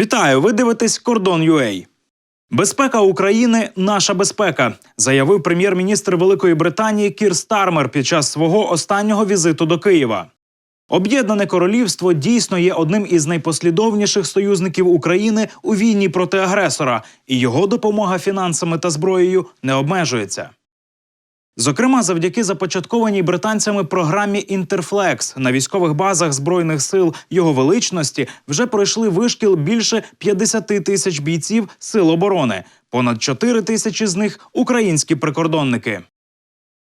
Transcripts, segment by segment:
Вітаю! Ви дивитесь Кордон UA. Безпека України наша безпека, заявив прем'єр-міністр Великої Британії Кір Стармер під час свого останнього візиту до Києва. Об'єднане королівство дійсно є одним із найпослідовніших союзників України у війні проти агресора, і його допомога фінансами та зброєю не обмежується. Зокрема, завдяки започаткованій британцями програмі Інтерфлекс на військових базах збройних сил його величності вже пройшли вишкіл більше 50 тисяч бійців сил оборони, понад 4 тисячі з них українські прикордонники.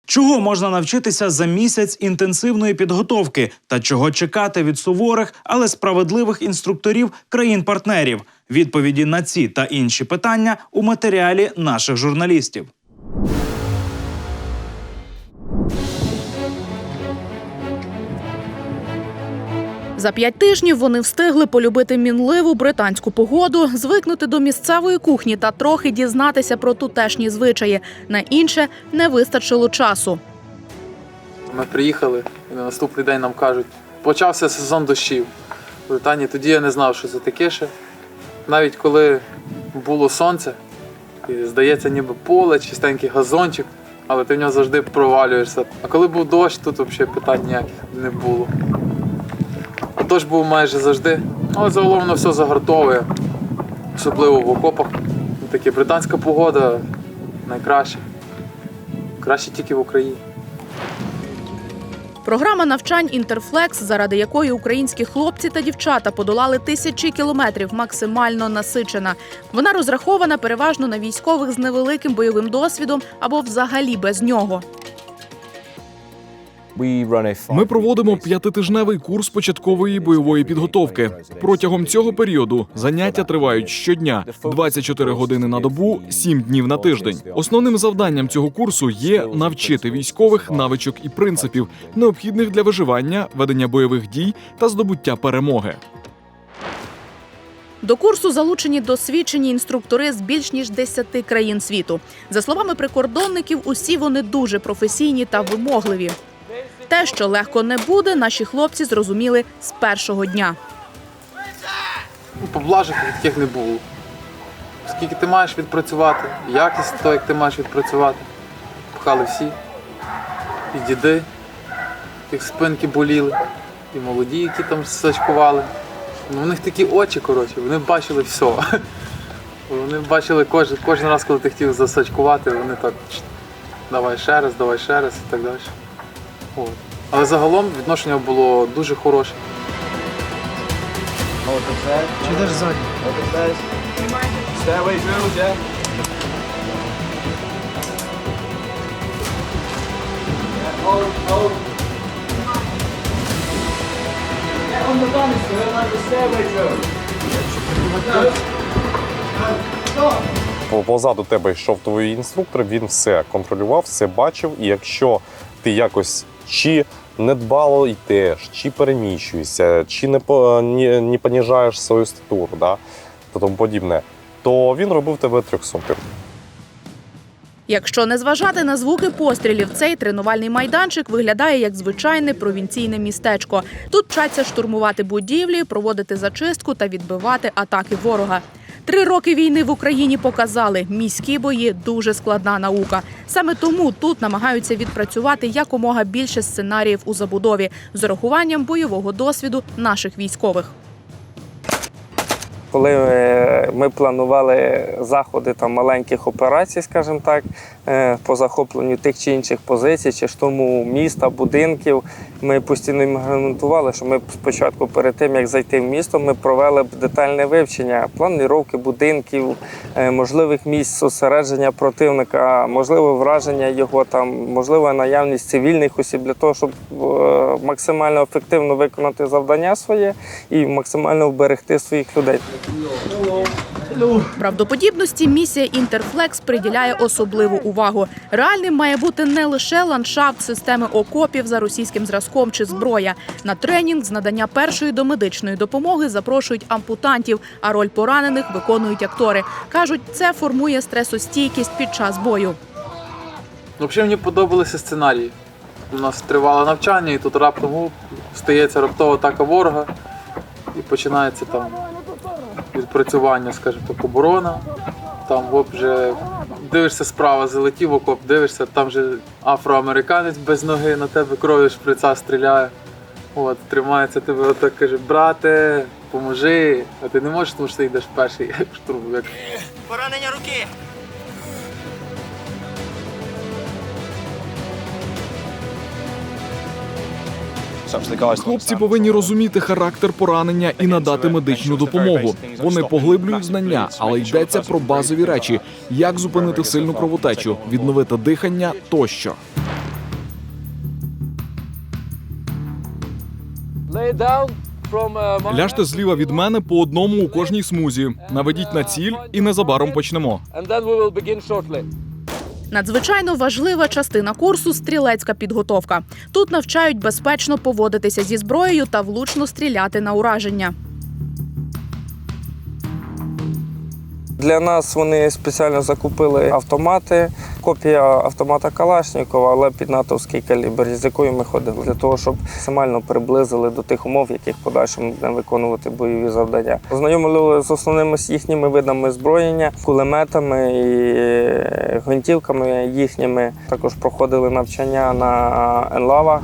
Чого можна навчитися за місяць інтенсивної підготовки та чого чекати від суворих, але справедливих інструкторів країн-партнерів? Відповіді на ці та інші питання у матеріалі наших журналістів. За п'ять тижнів вони встигли полюбити мінливу британську погоду, звикнути до місцевої кухні та трохи дізнатися про тутешні звичаї. На інше не вистачило часу. Ми приїхали, і на наступний день нам кажуть, почався сезон дощів. В Британії тоді я не знав, що це таке ще. Навіть коли було сонце, і здається, ніби поле, чистенький газончик, але ти в нього завжди провалюєшся. А коли був дощ, тут взагалі питань ніяких не було. Дощ був майже завжди, але загалом воно все загартовує, особливо в окопах. Таке британська погода найкраща. Краще тільки в Україні. Програма навчань Інтерфлекс, заради якої українські хлопці та дівчата подолали тисячі кілометрів, максимально насичена. Вона розрахована переважно на військових з невеликим бойовим досвідом або взагалі без нього. Ми проводимо п'ятитижневий курс початкової бойової підготовки. Протягом цього періоду заняття тривають щодня 24 години на добу, 7 днів на тиждень. Основним завданням цього курсу є навчити військових навичок і принципів, необхідних для виживання, ведення бойових дій та здобуття перемоги. До курсу залучені досвідчені інструктори з більш ніж 10 країн світу. За словами прикордонників, усі вони дуже професійні та вимогливі. Те, що легко не буде, наші хлопці зрозуміли з першого дня. Ну, поблажок таких не було. Скільки ти маєш відпрацювати, якість того, як ти маєш відпрацювати. Пхали всі. І діди, їх спинки боліли, і молоді, які там сачкували. Ну, у них такі очі, коротше, вони бачили все. Вони бачили кожен, кожен раз, коли ти хотів засачкувати, вони так давай ще раз, давай ще раз і так далі. От. Але загалом відношення було дуже хороше. По- позаду тебе йшов твій інструктор, він все контролював, все бачив. І якщо ти якось чи недбало йдеш, чи переміщуєшся, чи не, по- не, не поніжаєш свою статуру, да, та тому подібне, то він робив тебе трьохсотим. Якщо не зважати на звуки пострілів, цей тренувальний майданчик виглядає як звичайне провінційне містечко. Тут вчаться штурмувати будівлі, проводити зачистку та відбивати атаки ворога. Три роки війни в Україні показали, міські бої дуже складна наука. Саме тому тут намагаються відпрацювати якомога більше сценаріїв у забудові з урахуванням бойового досвіду наших військових. Коли е, ми планували заходи там маленьких операцій, скажімо так, по захопленню тих чи інших позицій, чи штурму міста, будинків, ми постійно їм гарантували, що ми спочатку, перед тим як зайти в місто, ми провели б детальне вивчення планування будинків, е, можливих місць зосередження противника, можливе враження його там, можлива наявність цивільних осіб для того, щоб е, максимально ефективно виконати завдання своє і максимально вберегти своїх людей. Правдоподібності місія Інтерфлекс приділяє особливу увагу. Реальним має бути не лише ландшафт системи окопів за російським зразком чи зброя. На тренінг з надання першої домедичної допомоги запрошують ампутантів, а роль поранених виконують актори. кажуть, це формує стресостійкість під час бою. Взагалі мені подобалися сценарії. У нас тривало навчання, і тут раптом стається раптова атака ворога, і починається там відпрацювання, скажімо так, оборона. Там воп вже дивишся справа, залетів окоп, дивишся, там же афроамериканець без ноги на тебе кров'ю шприца стріляє. От, тримається тебе отак каже, брате, поможи. А ти не можеш, тому що ти йдеш перший штурм. Поранення руки. Хлопці повинні розуміти характер поранення і надати медичну допомогу. Вони поглиблюють знання, але йдеться про базові речі: як зупинити сильну кровотечу, відновити дихання тощо. Ляжте зліва від мене по одному у кожній смузі. Наведіть на ціль, і незабаром почнемо. Надзвичайно важлива частина курсу стрілецька підготовка. Тут навчають безпечно поводитися зі зброєю та влучно стріляти на ураження. Для нас вони спеціально закупили автомати, копія автомата Калашнікова, але під натовський калібр, з якою ми ходили, для того, щоб максимально приблизили до тих умов, яких подальшому будемо виконувати бойові завдання. Ознайомили з основними їхніми видами зброєння, кулеметами і гвинтівками їхніми. Також проходили навчання на енлавах.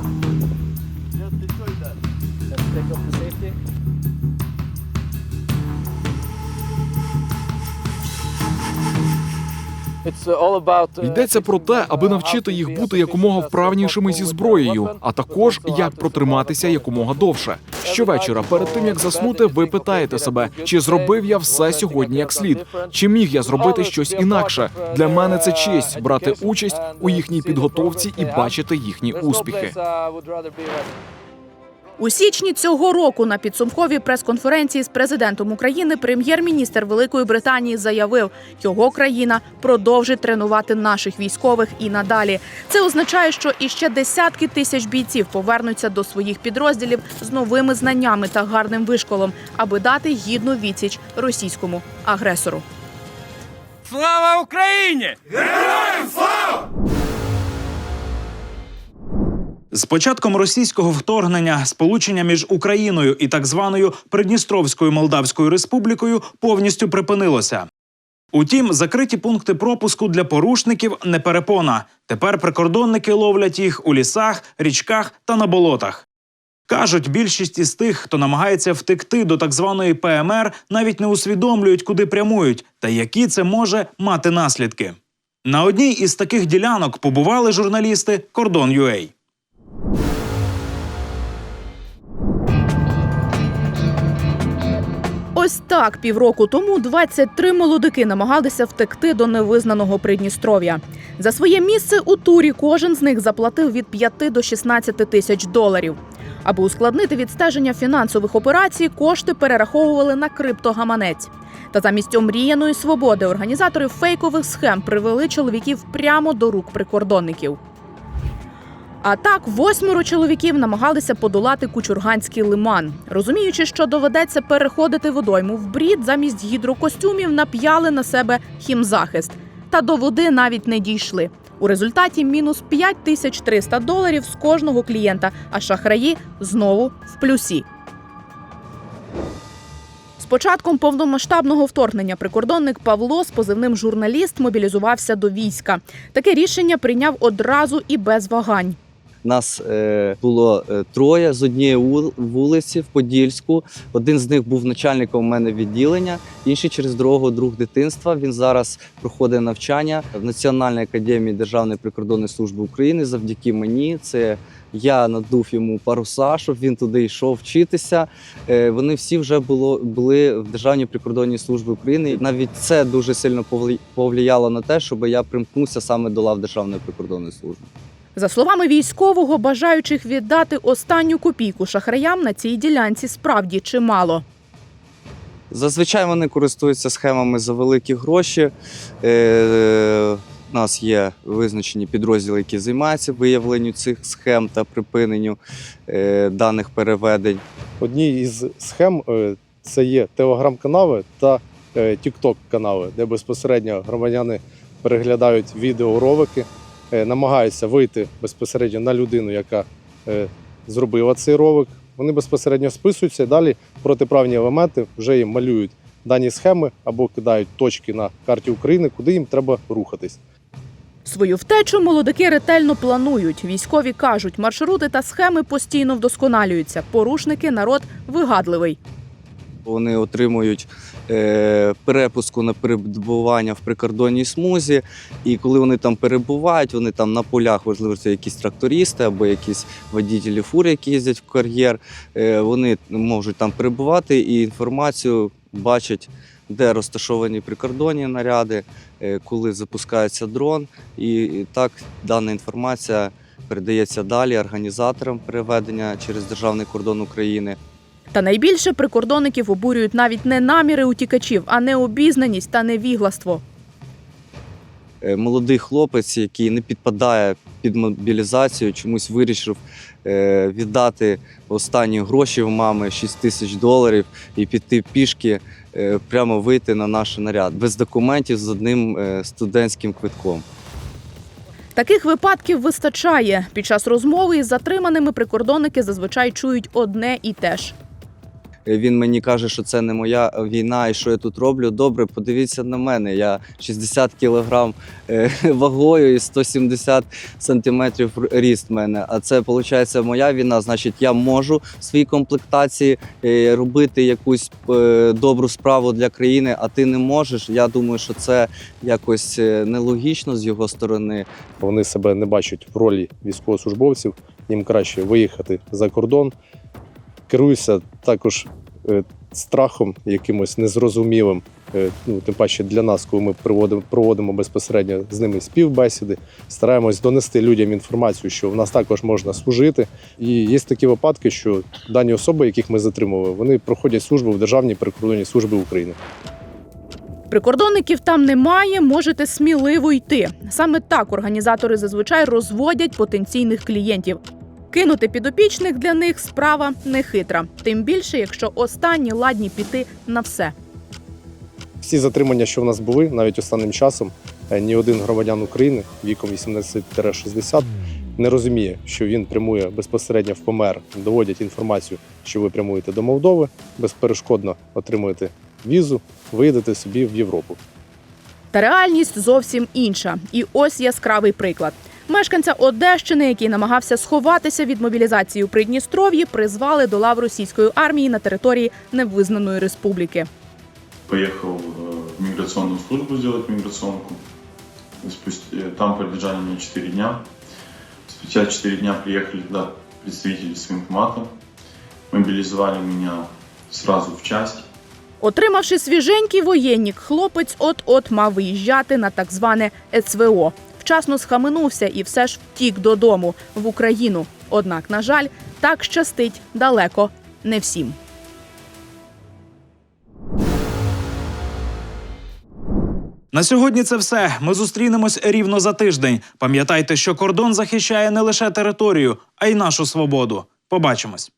Йдеться про те, аби навчити їх бути якомога вправнішими зі зброєю, а також як протриматися якомога довше. Щовечора, перед тим як заснути, ви питаєте себе, чи зробив я все сьогодні як слід, чи міг я зробити щось інакше. Для мене це честь брати участь у їхній підготовці і бачити їхні успіхи. У січні цього року на підсумковій прес-конференції з президентом України прем'єр-міністр Великої Британії заявив, його країна продовжить тренувати наших військових і надалі. Це означає, що іще десятки тисяч бійців повернуться до своїх підрозділів з новими знаннями та гарним вишколом, аби дати гідну відсіч російському агресору. Слава Україні! З початком російського вторгнення сполучення між Україною і так званою Придністровською Молдавською Республікою повністю припинилося. Утім, закриті пункти пропуску для порушників не перепона. Тепер прикордонники ловлять їх у лісах, річках та на болотах. Кажуть, більшість із тих, хто намагається втекти до так званої ПМР, навіть не усвідомлюють, куди прямують та які це може мати наслідки. На одній із таких ділянок побували журналісти Кордон.ua. Ось так півроку тому 23 молодики намагалися втекти до невизнаного Придністров'я. За своє місце у турі кожен з них заплатив від 5 до 16 тисяч доларів. Аби ускладнити відстеження фінансових операцій, кошти перераховували на криптогаманець. Та замість омріяної свободи організатори фейкових схем привели чоловіків прямо до рук прикордонників. А так восьмеро чоловіків намагалися подолати кучурганський лиман. Розуміючи, що доведеться переходити водойму в брід, замість гідрокостюмів нап'яли на себе хімзахист. Та до води навіть не дійшли. У результаті мінус 5300 доларів з кожного клієнта, а шахраї знову в плюсі. З початком повномасштабного вторгнення прикордонник Павло з позивним журналіст мобілізувався до війська. Таке рішення прийняв одразу і без вагань. Нас е, було е, троє з однієї вулиці в Подільську. Один з них був начальником у мене відділення, інший через дорогу друг дитинства. Він зараз проходить навчання в Національній академії Державної прикордонної служби України. Завдяки мені це я надув йому паруса, щоб він туди йшов вчитися. Е, вони всі вже було були в Державній прикордонній службі України. Навіть це дуже сильно повлияло на те, щоб я примкнувся саме до лав Державної прикордонної служби. За словами військового, бажаючих віддати останню копійку шахраям на цій ділянці справді чимало. Зазвичай вони користуються схемами за великі гроші. Е, У нас є визначені підрозділи, які займаються виявленню цих схем та припиненню е, даних переведень. Одні із схем е, це є телеграм-канали та тікток канали, де безпосередньо громадяни переглядають відеоролики, намагаються вийти безпосередньо на людину, яка е, зробила цей ролик. Вони безпосередньо списуються і далі протиправні елементи вже їм малюють дані схеми або кидають точки на карті України, куди їм треба рухатись. Свою втечу молодики ретельно планують. Військові кажуть, маршрути та схеми постійно вдосконалюються. Порушники народ вигадливий. Вони отримують е, перепуску на перебування в прикордонній смузі. І коли вони там перебувають, вони там на полях, можливо, це якісь трактористи або якісь водітелі фур, які їздять в кар'єр. Е, вони можуть там перебувати і інформацію бачать, де розташовані прикордонні наряди, е, коли запускається дрон. І, і так дана інформація передається далі організаторам переведення через державний кордон України. Та найбільше прикордонників обурюють навіть не наміри утікачів, а необізнаність та невігластво. Е, молодий хлопець, який не підпадає під мобілізацію, чомусь вирішив е, віддати останні гроші в мами 6 тисяч доларів і піти пішки, е, прямо вийти на наш наряд без документів з одним студентським квитком. Таких випадків вистачає. Під час розмови із затриманими прикордонники зазвичай чують одне і те ж. Е, Він мені каже, що це не моя війна і що я тут роблю. Добре, подивіться на мене. Я 60 кілограм е, вагою і 170 сантиметрів ріст мене. А це виходить моя війна. Значить, я можу в своїй комплектації е, робити якусь е, добру справу для країни, а ти не можеш. Я думаю, що це якось е, нелогічно з його сторони. Вони себе не бачать в ролі військовослужбовців, їм краще виїхати за кордон. Керуюся також е, страхом якимось незрозумілим. е, Ну, тим паче для нас, коли ми проводимо, проводимо безпосередньо з ними співбесіди, стараємось донести людям інформацію, що в нас також можна служити. І є такі випадки, що дані особи, яких ми затримували, вони проходять службу в Державній прикордонній службі України. Прикордонників там немає, можете сміливо йти. Саме так організатори зазвичай розводять потенційних клієнтів. Кинути підопічних для них справа нехитра. Тим більше, якщо останні ладні піти на все. Всі затримання, що в нас були, навіть останнім часом, е, ні один громадян України віком 18-60 не розуміє, що він прямує безпосередньо в ПМР. Доводять інформацію, що ви прямуєте до Молдови, безперешкодно отримуєте візу, виїдете собі в Європу. Та реальність зовсім інша. І ось яскравий приклад. Мешканця Одещини, який намагався сховатися від мобілізації у Придністров'ї, призвали до лав російської армії на території невизнаної республіки. Поехал э, в миграционную службу сделать миграционку. И спусть- э, Там продержали меня 4 дня. Спустя 4 дня приехали туда представители с военкомата. Мобилизовали меня сразу в часть. Отримавши свіженький воєннік, хлопець от-от мав виїжджати на так зване ЕЦВО. Вчасно схаменувся і все ж втік додому в Україну. Однак, на жаль, так щастить далеко не всім. На сьогодні це все. Ми зустрінемось рівно за тиждень. Пам'ятайте, що кордон захищає не лише територію, а й нашу свободу. Побачимось.